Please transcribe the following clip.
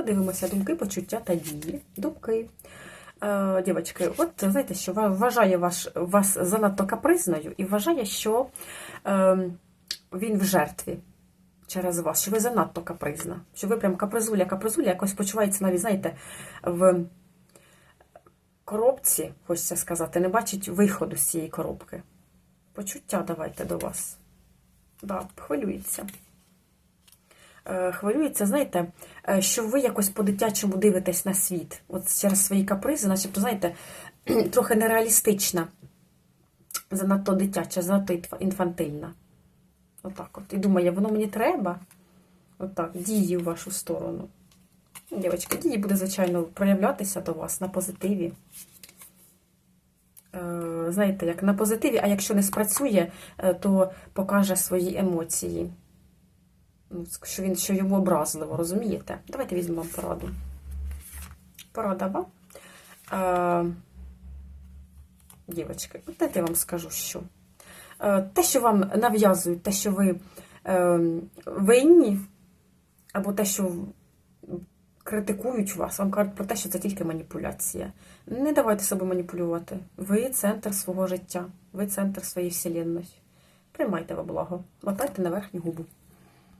Подивимося думки, почуття та дії. Думки. Е, дівчатки, от знаєте, що вважає ваш, вас занадто капризною і вважає, що е, він в жертві через вас, що ви занадто капризна, що ви прям капризуля, капризуля, якось почувається навіть, знаєте, в коробці, хочеться сказати, не бачить виходу з цієї коробки. Почуття давайте до вас. Да, хвилюється. Е, Хвилюється, знаєте, е, що ви якось по-дитячому дивитесь на світ. От через свої капризи, начебто, знаєте, трохи нереалістична. Занадто дитяча, занадто інфантильна. Отак от. І думає, воно мені треба. Отак, дії в вашу сторону. Дівчатка, дії буде, звичайно, проявлятися до вас на позитиві. Е, знаєте, як на позитиві, а якщо не спрацює, то покаже свої емоції. Що він що йому образливо, розумієте? Давайте візьмемо пораду. Порада вам. Е, дівчатки, от дайте я вам скажу, що. Е, те, що вам нав'язують, те, що ви е, винні, або те, що критикують вас, вам кажуть про те, що це тільки маніпуляція. Не давайте себе маніпулювати. Ви центр свого життя, ви центр своєї вселенної. Приймайте во благо, мотайте на верхню губу.